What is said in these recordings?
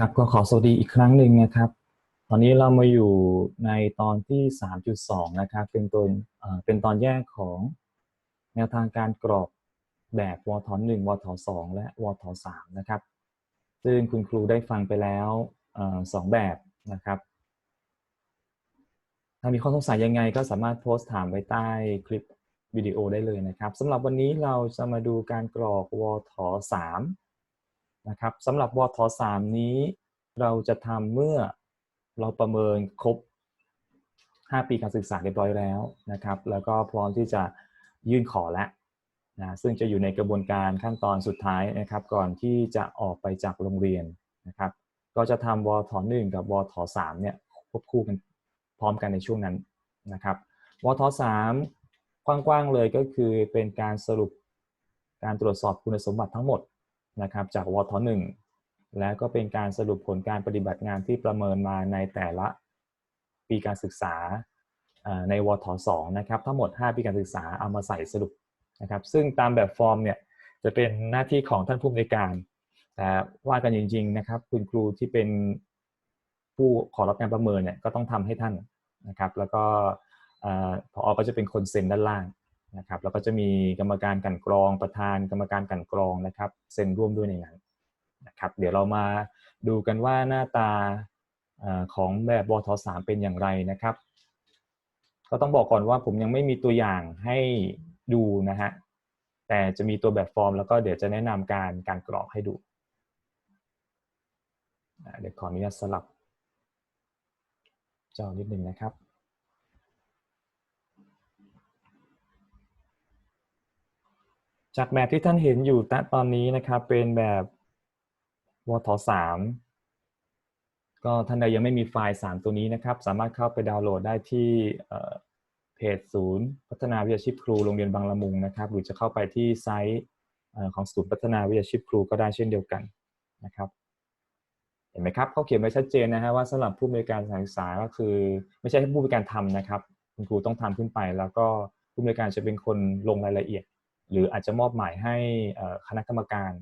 ครับก็ขอสวัสดีอีกครั้งหนึ่งนะครับ ตอนนี้เรามาอยู่ในตอนที่ 3.2 นะครับ เป็นตอนเป็นตอนแยกของแนวทางการกรอกแบบวท1วท2และวท3นะครับ ซึ่งคุณครูได้ฟังไปแล้วอสองแบบนะครับ ถ้ามีข้อสงสัยยังไงก็สามารถโพสต์ถามไว้ใต้คลิปวิดีโอได้เลยนะครับสำหรับวันนี้เราจะมาดูการกรอกวท3 นะครับสำหรับวท3นี้ เราจะทำเมื่อเราประเมินครบ 5 ปีการศึกษาเรียบร้อยแล้วนะครับ แล้วก็พร้อมที่จะยื่นขอแล้วนะซึ่งจะอยู่ในกระบวนการขั้นตอนสุดท้ายนะครับ ก่อนที่จะออกไปจากโรงเรียนนะครับ ก็จะทำวท1กับวท3เนี่ยควบคู่กันพร้อมกันในช่วงนั้นนะครับวท3กว้างๆเลยก็คือเป็นการสรุปการตรวจสอบคุณสมบัติทั้งหมด นะครับจากวท1และก็เป็นการสรุปผลการปฏิบัติงานที่ประเมินมาในแต่ละปีการศึกษาในวท2นะครับทั้งหมด 5 ปีการศึกษาเอามาใส่สรุปนะครับซึ่งตามแบบฟอร์มเนี่ยจะเป็นหน้าที่ของท่านผู้อำนวยการ แต่ว่ากันจริงๆนะครับคุณครูที่เป็นผู้ขอรับงานประเมินเนี่ยก็ต้องทำให้ท่านนะครับแล้วก็พอก็จะเป็นคนเซ็นด้านล่าง นะครับแล้วก็จะมีกรรมการกันกรองประธานกรรมการกันกรองนะครับเซ็นร่วมด้วยในนั้นนะครับเดี๋ยวเรามาดูกันว่าหน้าตาของแบบวท3เป็นอย่างไรนะครับ ก็ต้องบอกก่อนว่าผมยังไม่มีตัวอย่างให้ดูนะฮะแต่จะมีตัวแบบฟอร์ม แล้วก็เดี๋ยวจะแนะนำการการกรอกให้ดูเดี๋ยวขออนุญาตสลับจอนิดนึงนะครับ จากแบบที่ท่านเห็นอยู่ณตอนนี้นะครับเป็นแบบวท3ก็ท่านใดยังไม่มีไฟล์ 3 ตัวนี้นะครับ สามารถเข้าไปดาวน์โหลดได้ที่เพจศูนย์พัฒนาวิชาชีพครูโรงเรียนบางละมุงนะครับหรือจะเข้าไปที่ไซต์ของศูนย์พัฒนาวิชาชีพครูก็ได้เช่นเดียวกันนะครับเห็นไหมครับเขาเขียนไว้ชัดเจนนะฮะว่าสำหรับผู้บริการศึกษาก็คือ ไม่ใช่ให้ผู้บริการทำนะครับ คุณครูต้องทำขึ้นไป แล้วก็ผู้บริการจะเป็นคนลงรายละเอียด หรืออาจจะมอบหมายให้คณะกรรมการ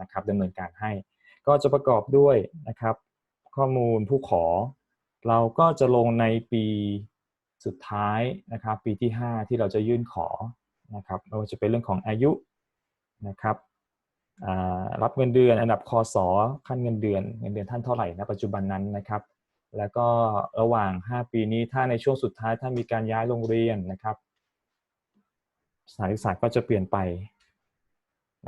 นะครับดำเนินการให้ ก็จะประกอบด้วยนะครับ ข้อมูลผู้ขอ เราก็จะลงในปีสุดท้ายนะครับ ปีที่ 5 ที่เราจะยื่นขอนะครับไม่ว่าจะเป็นเรื่องของอายุนะครับรับเงินเดือนอันดับคอสอขั้นเงินเดือนเงินเดือนท่านเท่าไหร่ณปัจจุบันนั้นนะครับ แล้วก็ระหว่าง 5 ปีนี้ถ้าในช่วงสุดท้ายถ้ามีการย้ายโรงเรียนนะครับ สถานศึกษาก็จะเปลี่ยนไป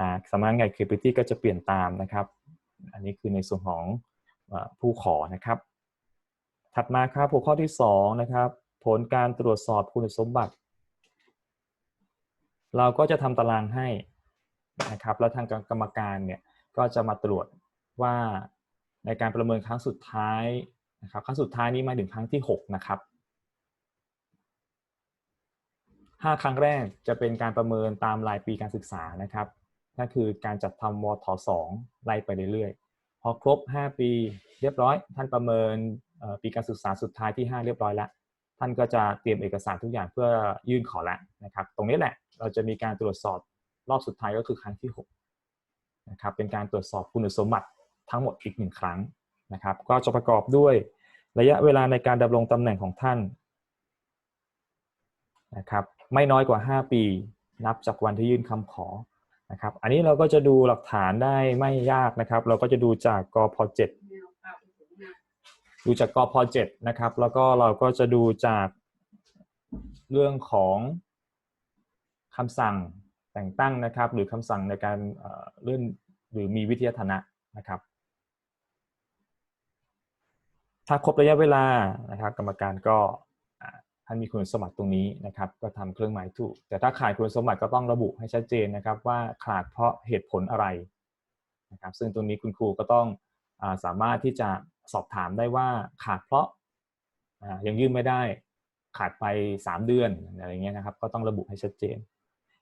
นะสำนักงานเคปิตี้ก็จะเปลี่ยนตามนะครับ อันนี้คือในส่วนของผู้ขอนะครับ ถัดมาครับหัวข้อที่2นะครับ ผลการตรวจสอบคุณสมบัติ เราก็จะทำตารางให้นะครับ แล้วทางกรรมการเนี่ยก็จะมาตรวจว่าในการประเมินครั้งสุดท้ายนะครับ ครั้งสุดท้ายนี้มาถึงครั้งที่ 6 นะครับ 5 ครั้งแรกจะเป็นการประเมินตามรายปีการศึกษานะครับนั่นคือการจัดทำวท2ไล่ไปเรื่อยๆ พอครบ 5 ปีเรียบร้อย ท่านประเมินปีการศึกษาสุดท้ายที่ 5 เรียบร้อยแล้ว ท่านก็จะเตรียมเอกสารทุกอย่างเพื่อยื่นขอแล้วนะครับ ตรงนี้แหละเราจะมีการตรวจสอบรอบสุดท้ายก็คือครั้งที่6นะครับเป็นการตรวจสอบคุณสมบัติทั้งหมดอีกหนึ่งครั้งนะครับก็จะประกอบด้วยระยะเวลาในการดำรงตำแหน่งของท่านนะครับไม่น้อยกว่า 5 ปี นับจากวันที่ยื่นคำขอนะครับ อันนี้เราก็จะดูหลักฐานได้ไม่ยากนะครับ เราก็จะดูจากกพ7ดูจากกพ7นะครับ แล้วก็เราก็จะดูจากเรื่องของคำสั่งแต่งตั้งนะครับ หรือคำสั่งในการเลื่อนหรือมีวิทยาฐานะนะครับ ถ้าครบระยะเวลานะครับ กรรมการก็านมีคุณสมบัติตรงนี้นะครับ ก็ทำเครื่องหมายถูก แต่ถ้าขาดคุณสมบัติก็ต้องระบุให้ชัดเจนนะครับ ว่าขาดเพราะเหตุผลอะไรนะครับ ซึ่งตรงนี้คุณครูก็ต้องอสามารถที่จะสอบถามได้ว่าขาดเพราะยังยื่นไม่ได้ขาดไป 3 เดือนอะไรเงี้ยนะครับ ก็ต้องระบุให้ชัดเจน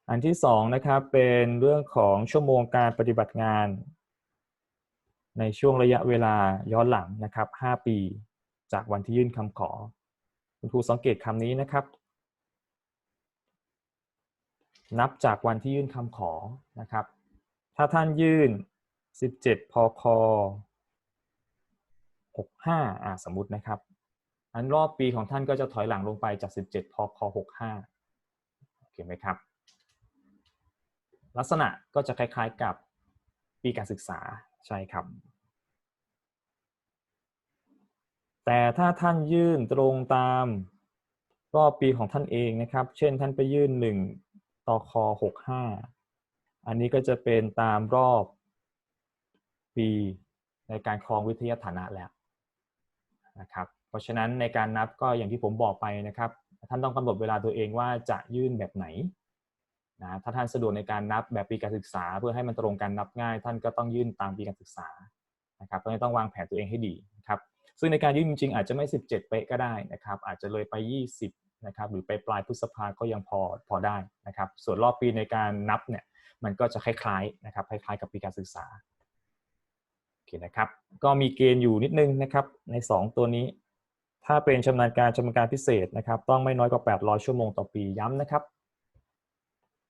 อันที่2นะครับเป็นเรื่องของชั่วโมงการปฏิบัติงาน ในช่วงระยะเวลาย้อนหลังนะครับ 5 ปี จากวันที่ยื่นคำขอ คุณครูสังเกตคำนี้นะครับ นับจากวันที่ยื่นคำขอนะครับ ถ้าท่านยื่น 17 พค 65อ่าสมมุตินะครับ อันรอบปีของท่านก็จะถอยหลังลงไปจาก 17 พค 65 โอเคไหมครับ ลักษณะก็จะคล้ายๆกับปีการศึกษาใช่ครับ แต่ถ้าท่านยื่นตรงตามรอบปีของท่านเองนะครับ เช่นท่านไปยื่น 1ต่อคอ65 อันนี้ก็จะเป็นตามรอบปีในการครองวิทยาฐานะแล้วนะครับ เพราะฉะนั้นในการนับก็อย่างที่ผมบอกไปนะครับ ท่านต้องกำหนดเวลาตัวเองว่าจะยื่นแบบไหนนะถ้าท่านสะดวกในการนับแบบปีการศึกษา เพื่อให้มันตรงกันนับง่าย ท่านก็ต้องยื่นตามปีการศึกษานะครับเพราะฉะนั้นต้องวางแผนตัวเองให้ดี ซึ่งในการยื่นจริงๆอาจจะไม่ 17 เป๊ะก็ได้นะครับ อาจจะเลยไป 20 นะครับ หรือไปปลายพฤษภาก็ยังพอพอได้นะครับ ส่วนรอบปีในการนับเนี่ยมันก็จะคล้ายๆนะครับคล้ายๆกับปีการศึกษาโอเคนะครับ ก็มีเกณฑ์อยู่นิดนึงนะครับใน 2 ตัวนี้ ถ้าเป็นชำนาญการชำนาญการพิเศษนะครับ ต้องไม่น้อยกว่า 800 ชั่วโมงต่อปีย้ำนะครับ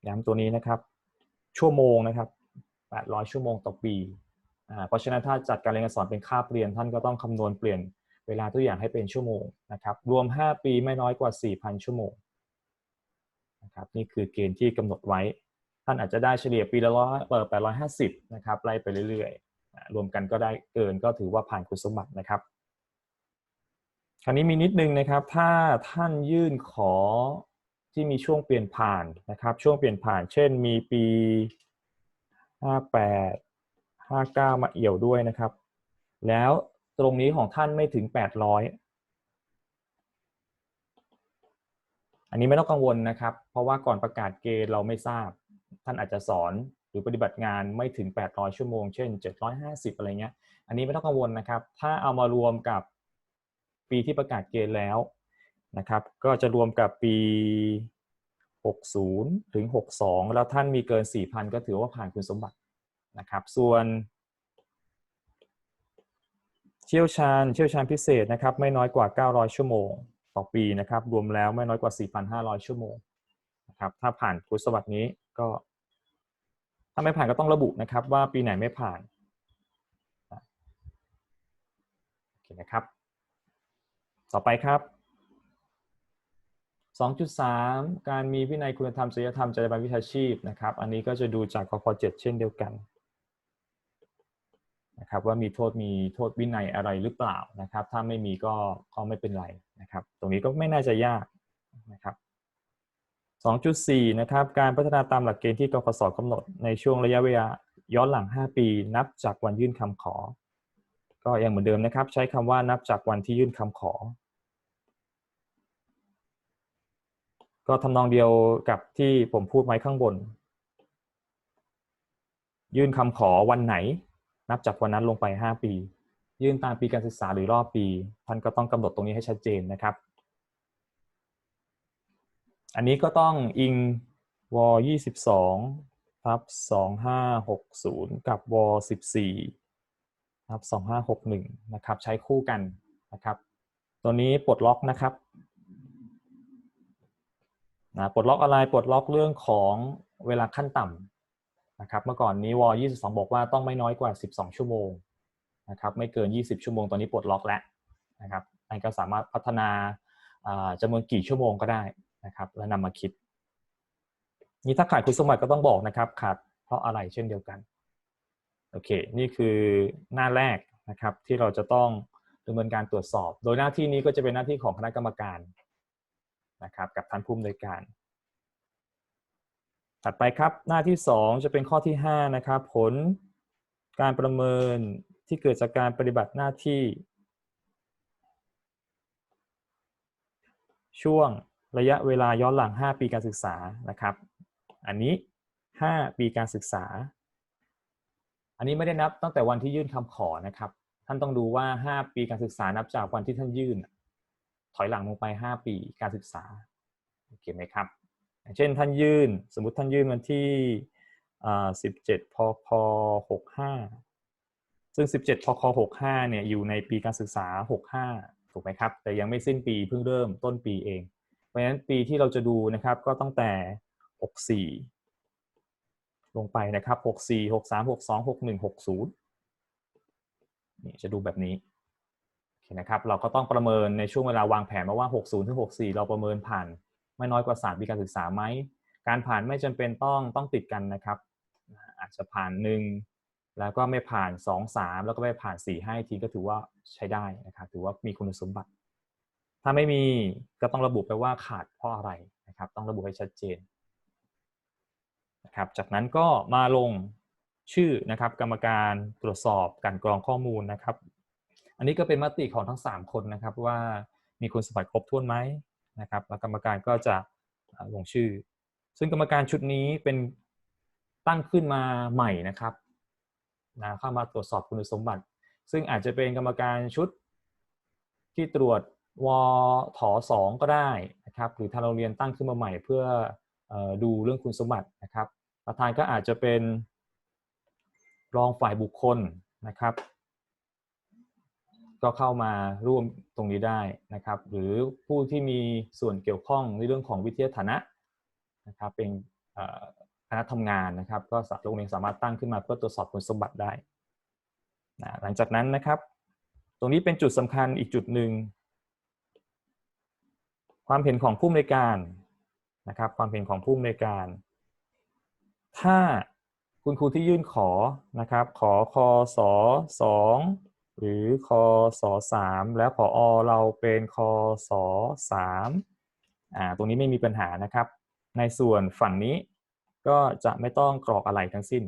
ย้ำตัวนี้นะครับ ชั่วโมงนะครับ 800 ชั่วโมงต่อปี เพราะฉะนั้นถ้าจัดการเรียนการสอนเป็นคาบเรียน ท่านก็ต้องคำนวณเปลี่ยนเวลาตัวอย่างให้เป็นชั่วโมงนะครับ รวม 5 ปีไม่น้อยกว่า 4,000 ชั่วโมงนะครับนี่คือเกณฑ์ที่กำหนดไว้ ท่านอาจจะได้เฉลี่ยปีละร้อยเปิด850นะครับไล่ไปเรื่อยๆ รวมกันก็ได้เกินก็ถือว่าผ่านคุณสมบัตินะครับ คราวนี้มีนิดนึงนะครับ ถ้าท่านยื่นขอที่มีช่วงเปลี่ยนผ่านนะครับ ช่วงเปลี่ยนผ่าน เช่นมีปี 58 59 มาเอี่ยวด้วยนะครับ แล้วตรงนี้ของท่านไม่ถึง 800 อันนี้ไม่ต้องกังวลนะครับ เพราะว่าก่อนประกาศเกณฑ์เราไม่ทราบ ท่านอาจจะสอนหรือปฏิบัติงานไม่ถึง 800 ชั่วโมง เช่น 750 อะไรเงี้ย อันนี้ไม่ต้องกังวลนะครับ ถ้าเอามารวมกับปีที่ประกาศเกณฑ์แล้วนะครับ ก็จะรวมกับปี 60 ถึง 62 แล้วท่านมีเกิน 4,000 ก็ถือว่าผ่านคุณสมบัติ นะครับส่วน เชี่ยวชาญเชี่ยวชาญพิเศษนะครับไม่น้อยกว่า 900 ชั่วโมง ต่อปีนะครับรวมแล้วไม่น้อยกว่า 4,500 ชั่วโมงนะครับถ้าผ่านคุณสมบัตินี้ก็ ถ้าไม่ผ่านก็ต้องระบุนะครับว่าปีไหนไม่ผ่านโอเคนะครับต่อไปครับ 2.3 การมีวินัยคุณธรรมจริยธรรมจรรยาบรรณวิชาชีพนะครับ อันนี้ก็จะดูจากคค7เช่นเดียวกัน นะครับว่ามีโทษมีโทษวินัยอะไรหรือเปล่านะครับ ถ้าไม่มีก็ก็ไม่เป็นไรนะครับ ตรงนี้ก็ไม่น่าจะยากนะครับ 2.4 นะครับการพัฒนาตามหลักเกณฑ์ที่กฟศกำหนดในช่วงระยะเวลาย้อนหลัง 5 ปี นับจากวันยื่นคำขอ ก็ยังเหมือนเดิมนะครับ ใช้คำว่านับจากวันที่ยื่นคำขอ ก็ทำนองเดียวกับที่ผมพูดไว้ข้างบน ยื่นคำขอวันไหน นับจากวันนั้นลงไป 5 ปี ยื่นตามปีการศึกษาหรือรอบปี ท่านก็ต้องกำหนดตรงนี้ให้ชัดเจนนะครับ อันนี้ก็ต้องอิงว22ทับ2560 กับว14ทับ2561 นะครับ ใช้คู่กันนะครับ ตัวนี้ปลดล็อกนะครับนะปลดล็อกอะไร ปลดล็อกเรื่องของเวลาขั้นต่ำ นะครับเมื่อก่อนนี้ว22 บอกว่าต้องไม่น้อยกว่า 12 ชั่วโมงนะครับไม่เกิน 20 ชั่วโมงตอนนี้ปลดล็อกแล้วนะครับอันก็สามารถพัฒนาจำนวนกี่ชั่วโมงก็ได้นะครับแล้วนำมาคิด นี่ถ้าขาดคุณสมบัติก็ต้องบอกนะครับ ขาดเพราะอะไรเช่นเดียวกันโอเคนี่คือหน้าแรกนะครับที่เราจะต้องดำเนินการตรวจสอบ โดยหน้าที่นี้ก็จะเป็นหน้าที่ของคณะกรรมการนะครับกับท่านผู้อำนวยการ ถัดไปครับหน้าที่ 2 จะเป็นข้อที่ 5 นะครับ ผลการประเมินที่เกิดจากการปฏิบัติหน้าที่ ช่วงระยะเวลาย้อนหลัง 5 ปีการศึกษานะครับ อันนี้ 5 ปีการศึกษา อันนี้ไม่ได้นับตั้งแต่วันที่ยื่นคำขอนะครับ ท่านต้องดูว่า 5 ปีการศึกษานับจากวันที่ท่านยื่น ถอยหลังลงไป 5 ปีการศึกษาโอเคไหมครับ เช่นท่านยื่น สมมติท่านยื่นวันที่17พค65ซึ่ง 17พค65 เนี่ย อยู่ในปีการศึกษา 65 ถูกไหมครับ แต่ยังไม่สิ้นปี เพิ่งเริ่มต้นปีเอง เพราะฉะนั้นปีที่เราจะดูนะครับ ก็ตั้งแต่ 64 ลงไปนะครับ 64 63 62 61 60 นี่จะดูแบบนี้เคนะครับ เราก็ต้องประเมินในช่วงเวลาวางแผนมาว่า 60ถึง64 เราประเมินผ่าน ไม่น้อยกว่า3ปีการศึกษาไหมการผ่านไม่จำเป็นต้องต้องติดกันนะครับ อาจจะผ่านหนึ่งแล้วก็ไม่ผ่าน2 3แล้วก็ไม่ผ่าน4ให้ทีก็ถือว่าใช้ได้นะครับถือว่ามีคุณสมบัติ ถ้าไม่มีก็ต้องระบุไปว่าขาดเพราะอะไรนะครับ ต้องระบุให้ชัดเจนนะครับ จากนั้นก็มาลงชื่อนะครับ กรรมการตรวจสอบการกรองข้อมูลนะครับ อันนี้ก็เป็นมติของทั้ง 3 คนนะครับว่ามีคุณสมบัติครบถ้วนไหม นะครับแล้วกรรมการก็จะลงชื่อ ซึ่งกรรมการชุดนี้เป็นตั้งขึ้นมาใหม่นะครับนะเข้ามาตรวจสอบคุณสมบัติ ซึ่งอาจจะเป็นกรรมการชุดที่ตรวจวถสองก็ได้นะครับหรือทางโรงเรียนตั้งขึ้นมาใหม่เพื่ออดูเรื่องคุณสมบัตินะครับ ประธานก็อาจจะเป็นรองฝ่ายบุคคลนะครับ ก็เข้ามาร่วมตรงนี้ได้นะครับ หรือผู้ที่มีส่วนเกี่ยวข้องในเรื่องของวิทยาฐานะนะครับ เป็นคณะทำงานนะครับ ก็โรงเรียนสามารถตั้งขึ้นมาเพื่อตรวจสอบคุณสมบัติได้นะหลังจากนั้นนะครับ ตรงนี้เป็นจุดสำคัญอีกจุดหนึ่งความเห็นของผู้อำนวยการนะครับ ความเห็นของผู้อำนวยการ ถ้าคุณครูที่ยื่นขอนะครับ ขอคอสอสอง หรือคอสอสามแล้วผออเราเป็นคอสอสามอ่าตรงนี้ไม่มีปัญหานะครับ ในส่วนฝั่งนี้ก็จะไม่ต้องกรอกอะไรทั้งสิ้น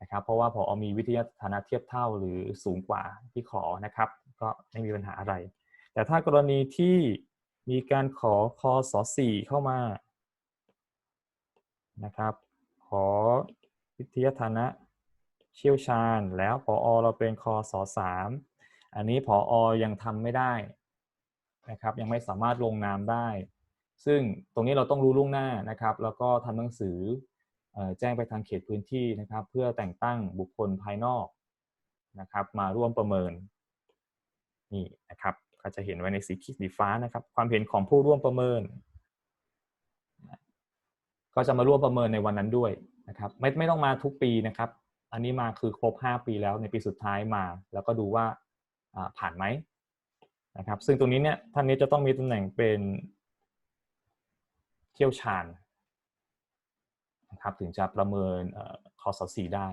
นะครับเพราะว่าผอมีวิทยาฐานะเทียบเท่าหรือสูงกว่าที่ขอนะครับ ก็ไม่มีปัญหาอะไร แต่ถ้ากรณีที่มีการขอคอสอสี่เข้ามานะครับ ขอวิทยาฐานะ เชี่ยวชาญ แล้วพออเราเป็นคอสอสามอันนี้พออยังทำไม่ได้นะครับ ยังไม่สามารถลงนามได้ ซึ่งตรงนี้เราต้องรู้ล่วงหน้านะครับ แล้วก็ทำหนังสือแจ้งไปทางเขตพื้นที่นะครับ เพื่อแต่งตั้งบุคคลภายนอกนะครับ มาร่วมประเมินนี่นะครับก็จะเห็นไว้ในสีขีดสีฟ้านะครับ ความเห็นของผู้ร่วมประเมิน ก็จะมาร่วมประเมินในวันนั้นด้วยนะครับ ไม่ไม่ต้องมาทุกปีนะครับ อันนี้มาคือครบ 5 ปีแล้วในปีสุดท้ายมา แล้วก็ดูว่าผ่านไหมนะครับซึ่งตรงนี้เนี่ยท่านนี้จะต้องมีตำแหน่งเป็นเชี่ยวชาญนะครับถึงจะประเมินคอสสีได้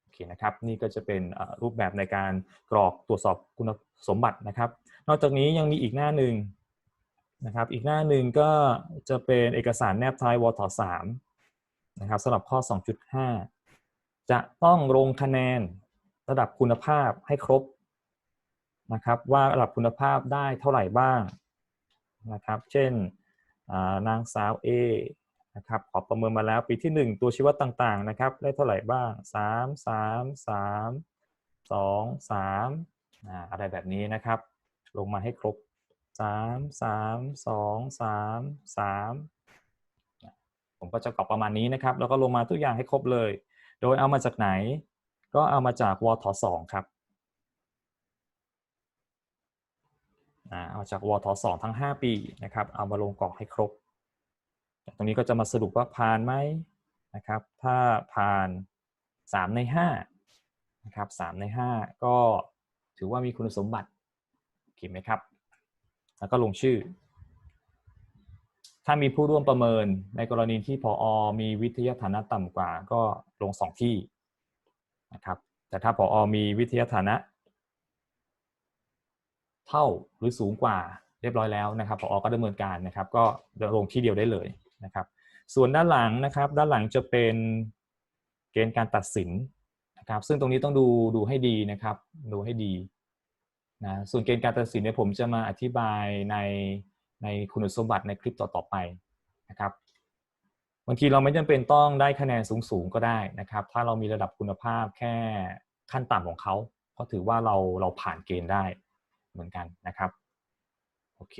โอเคนะครับนี่ก็จะเป็นรูปแบบในการกรอกตรวจสอบคุณสมบัตินะครับ นอกจากนี้ยังมีอีกหน้าหนึ่งนะครับอีกหน้าหนึ่งก็จะเป็นเอกสารแนบท้ายวท3นะครับสำหรับข้อ 2.5 จะต้องลงคะแนนระดับคุณภาพให้ครบนะครับว่าระดับคุณภาพได้เท่าไหร่บ้างนะครับเช่นนางสาว A นะครับขอประเมินมาแล้วปีที่ 1 ตัวชี้วัดต่างๆนะครับได้เท่าไหร่บ้าง 3 3 3 2 3อ่าอะไรแบบนี้นะครับ ลงมาให้ครบ 3 3 2 3 3 ผมก็จะกรอกประมาณนี้นะครับ แล้วก็ลงมาทุกอย่างให้ครบเลย โดยเอามาจากไหน ก็เอามาจากวท2ครับเอาจากวท2ทั้ง 5 ปีนะครับ เอามาลงกรอกให้ครบ ตรงนี้ก็จะมาสรุปว่าผ่านไหมนะครับ ถ้าผ่าน 3 ใน5นะครับ3ใน 5 ก็ถือว่ามีคุณสมบัติโอเคไหมครับ แล้วก็ลงชื่อ ถ้ามีผู้ร่วมประเมินในกรณีที่พออมีวิทยาฐานะต่ำกว่าก็ลง 2 ที่นะครับแต่ถ้าพออมีวิทยาฐานะ เท่าหรือสูงกว่าเรียบร้อยแล้วนะครับพออก็ดำเนินการนะครับ ก็ลงที่เดียวได้เลยนะครับ ส่วนด้านหลังนะครับ ด้านหลังจะเป็นเกณฑ์การตัดสินนะครับซึ่งตรงนี้ต้องดูดูให้ดีนะครับดูให้ดีนะส่วนเกณฑ์การตัดสินเนี่ยผมจะมาอธิบายใน ในคุณสมบัติในคลิปต่อๆไปนะครับบางทีเราไม่จำเป็นต้องได้คะแนนสูงๆก็ได้นะครับ ถ้าเรามีระดับคุณภาพแค่ขั้นต่ำของเขาก็ถือว่าเราเราผ่านเกณฑ์ได้เหมือนกันนะครับโอเค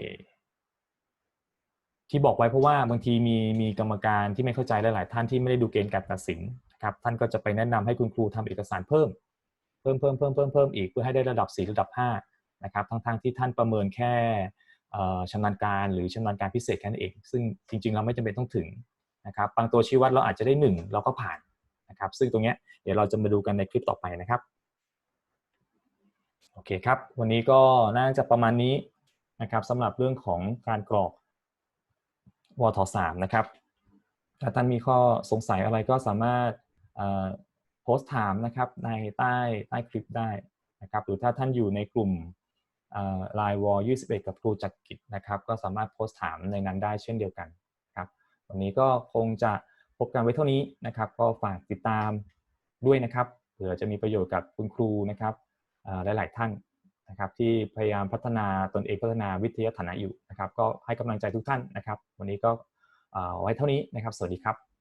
ที่บอกไว้เพราะว่าบางทีมีมีกรรมการที่ไม่เข้าใจหลาย ๆ ท่านที่ไม่ได้ดูเกณฑ์การตัดสินนะครับท่านก็จะไปแนะนำให้คุณครูทำเอกสารเพิ่ม เพิ่มเพิ่มเพิ่มเพิ่มเพิ่มอีกเพื่อให้ได้ระดับ 4 ระดับ5นะครับทั้งๆที่ท่านประเมินแค่ ชำนาญการหรือชำนาญการพิเศษแค่นั้นเอง ซึ่งจริง ๆ เราไม่จำเป็นต้องถึงนะครับบางตัวชี้วัดเราอาจจะได้ 1 เราก็ผ่านนะครับซึ่งตรงนี้เดี๋ยวเราจะมาดูกันในคลิปต่อไปนะครับโอเคครับ วันนี้ก็น่าจะประมาณนี้นะครับสำหรับเรื่องของการกรอกวทสามนะครับถ้าท่านมีข้อสงสัยอะไรก็สามารถโพสต์ถามนะครับในใต้ใต้คลิปได้นะครับหรือถ้าท่านอยู่ในกลุ่ม ไลน์วอล21กับครูจักรกิจนะครับ ก็สามารถโพสต์ถามในนั้นได้เช่นเดียวกันครับวันนี้ก็คงจะพบกันไว้เท่านี้นะครับ ก็ฝากติดตามด้วยนะครับเผื่อจะมีประโยชน์กับคุณครูนะครับหลาย ๆ ท่านนะครับที่พยายามพัฒนาตนเองพัฒนาวิทยาฐานะอยู่นะครับ ก็ให้กำลังใจทุกท่านนะครับ วันนี้ก็ไว้เท่านี้นะครับ สวัสดีครับ